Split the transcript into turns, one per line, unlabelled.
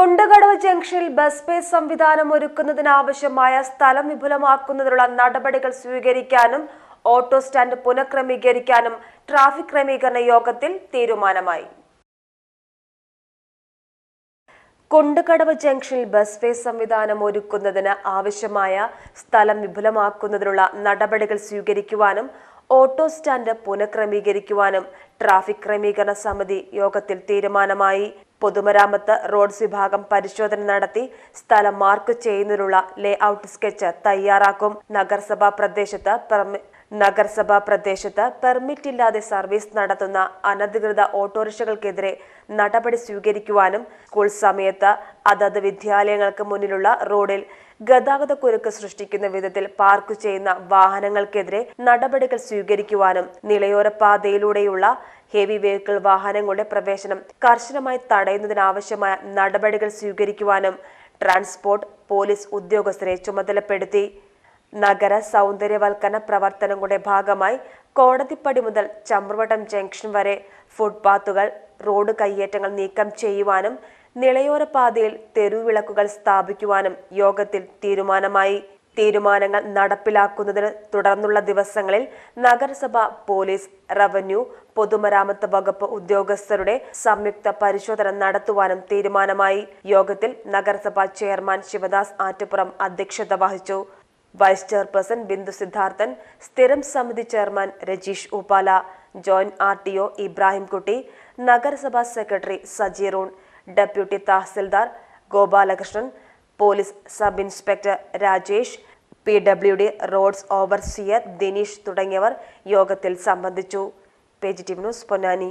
കൊണ്ടകടവ് ജംഗ്ഷനിൽ ബസ് പേ സംവിധാനം ഒരുക്കുന്നതിനാവശ്യമായ സ്ഥലം വിപുലമാക്കുന്നതിനുള്ള നടപടികൾ സ്വീകരിക്കാനും ഓട്ടോ സ്റ്റാൻഡ് പുനഃക്രമീകരിക്കാനും ട്രാഫിക് ക്രമീകരണ യോഗത്തിൽ തീരുമാനമായി. കൊണ്ടുകടവ് ജംഗ്ഷനിൽ ബസ് പേ സംവിധാനം ഒരുക്കുന്നതിന് ആവശ്യമായ സ്ഥലം വിപുലമാക്കുന്നതിനുള്ള നടപടികൾ സ്വീകരിക്കുവാനും ഓട്ടോ സ്റ്റാൻഡ് പുനഃക്രമീകരിക്കുവാനും ട്രാഫിക് ക്രമീകരണ സമിതി യോഗത്തിൽ തീരുമാനമായി. പൊതുമരാമത്ത് റോഡ്സ് വിഭാഗം പരിശോധന നടത്തി സ്ഥലം മാർക്ക് ചെയ്യുന്നതിനുള്ള ലേ ഔട്ട് സ്കെച്ച് തയ്യാറാക്കും. നഗരസഭാ പ്രദേശത്ത് നഗരസഭാ പ്രദേശത്ത് പെർമിറ്റ് ഇല്ലാതെ സർവീസ് നടത്തുന്ന അനധികൃത ഓട്ടോറിക്ഷകൾക്കെതിരെ നടപടി സ്വീകരിക്കുവാനും സ്കൂൾ സമയത്ത് അതത് വിദ്യാലയങ്ങൾക്ക് മുന്നിലുള്ള റോഡിൽ ഗതാഗത കുരുക്ക് സൃഷ്ടിക്കുന്ന വിധത്തിൽ പാർക്ക് ചെയ്യുന്ന വാഹനങ്ങൾക്കെതിരെ നടപടികൾ സ്വീകരിക്കുവാനും നിലയോര പാതയിലൂടെയുള്ള ഹെവി വെഹിക്കിൾ വാഹനങ്ങളുടെ പ്രവേശനം കർശനമായി തടയുന്നതിനാവശ്യമായ നടപടികൾ സ്വീകരിക്കുവാനും ട്രാൻസ്പോർട്ട് പോലീസ് ഉദ്യോഗസ്ഥരെ ചുമതലപ്പെടുത്തി. നഗര സൗന്ദര്യവൽക്കരണ പ്രവർത്തനങ്ങളുടെ ഭാഗമായി കോടതിപ്പടി മുതൽ ചമ്രവട്ടം ജംഗ്ഷൻ വരെ ഫുട്പാത്തുകൾ റോഡ് കയ്യേറ്റങ്ങൾ നീക്കം ചെയ്യുവാനും നിളയോര പാതയിൽ തെരുവിളക്കുകൾ സ്ഥാപിക്കുവാനും യോഗത്തിൽ തീരുമാനമായി. തീരുമാനങ്ങൾ നടപ്പിലാക്കുന്നതിന് തുടർന്നുള്ള ദിവസങ്ങളിൽ നഗരസഭ പോലീസ് റവന്യൂ പൊതുമരാമത്ത് വകുപ്പ് ഉദ്യോഗസ്ഥരുടെ സംയുക്ത പരിശോധന നടത്തുവാനും തീരുമാനമായി. യോഗത്തിൽ നഗരസഭാ ചെയർമാൻ ശിവദാസ് ആറ്റുപുറം അധ്യക്ഷത വഹിച്ചു. വൈസ് ചെയർപേഴ്സൺ ബിന്ദു സിദ്ധാർത്ഥൻ സ്ഥിരം സമിതി chairman Rajeesh Upala joint R T O Ibrahimkutty നഗരസഭാ secretary Sajiroon deputy tahsildar Gopalakrishnan police sub inspector Rajesh P W D roads overseer Dineesh തുടങ്ങിയവർ യോഗത്തിൽ സംബന്ധിച്ചു. Page T news Ponnani.